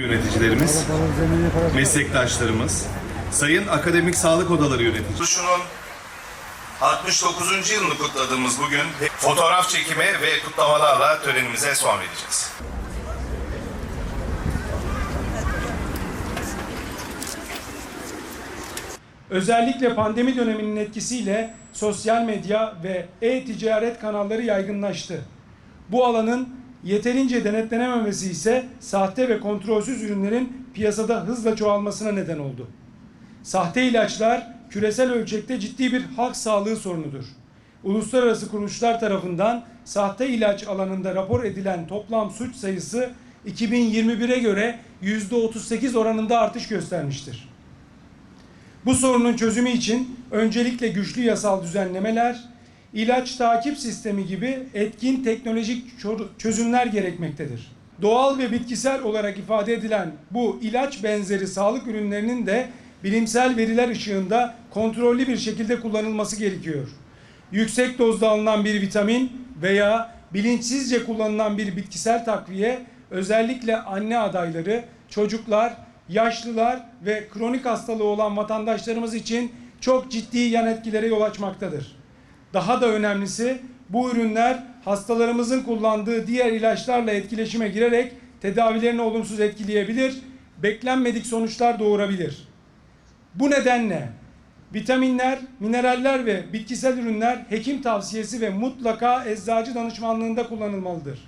yöneticilerimiz, meslektaşlarımız, sayın akademik sağlık odaları yöneticileri. Kuruluşunun 69. yılını kutladığımız bugün fotoğraf çekimi ve kutlamalarla törenimize son vereceğiz. Özellikle pandemi döneminin etkisiyle sosyal medya ve e-ticaret kanalları yaygınlaştı. Bu alanın yeterince denetlenememesi ise sahte ve kontrolsüz ürünlerin piyasada hızla çoğalmasına neden oldu. Sahte ilaçlar küresel ölçekte ciddi bir halk sağlığı sorunudur. Uluslararası kuruluşlar tarafından sahte ilaç alanında rapor edilen toplam suç sayısı 2021'e göre %38 oranında artış göstermiştir. Bu sorunun çözümü için öncelikle güçlü yasal düzenlemeler, ilaç takip sistemi gibi etkin teknolojik çözümler gerekmektedir. Doğal ve bitkisel olarak ifade edilen bu ilaç benzeri sağlık ürünlerinin de bilimsel veriler ışığında kontrollü bir şekilde kullanılması gerekiyor. Yüksek dozda alınan bir vitamin veya bilinçsizce kullanılan bir bitkisel takviye özellikle anne adayları, çocuklar, yaşlılar ve kronik hastalığı olan vatandaşlarımız için çok ciddi yan etkilere yol açmaktadır. Daha da önemlisi bu ürünler hastalarımızın kullandığı diğer ilaçlarla etkileşime girerek tedavilerini olumsuz etkileyebilir, beklenmedik sonuçlar doğurabilir. Bu nedenle vitaminler, mineraller ve bitkisel ürünler hekim tavsiyesi ve mutlaka eczacı danışmanlığında kullanılmalıdır.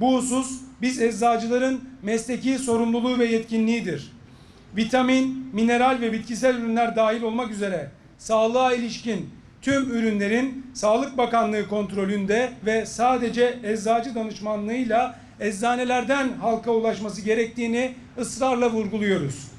Bu husus biz eczacıların mesleki sorumluluğu ve yetkinliğidir. Vitamin, mineral ve bitkisel ürünler dahil olmak üzere sağlığa ilişkin tüm ürünlerin Sağlık Bakanlığı kontrolünde ve sadece eczacı danışmanlığıyla eczanelerden halka ulaşması gerektiğini ısrarla vurguluyoruz.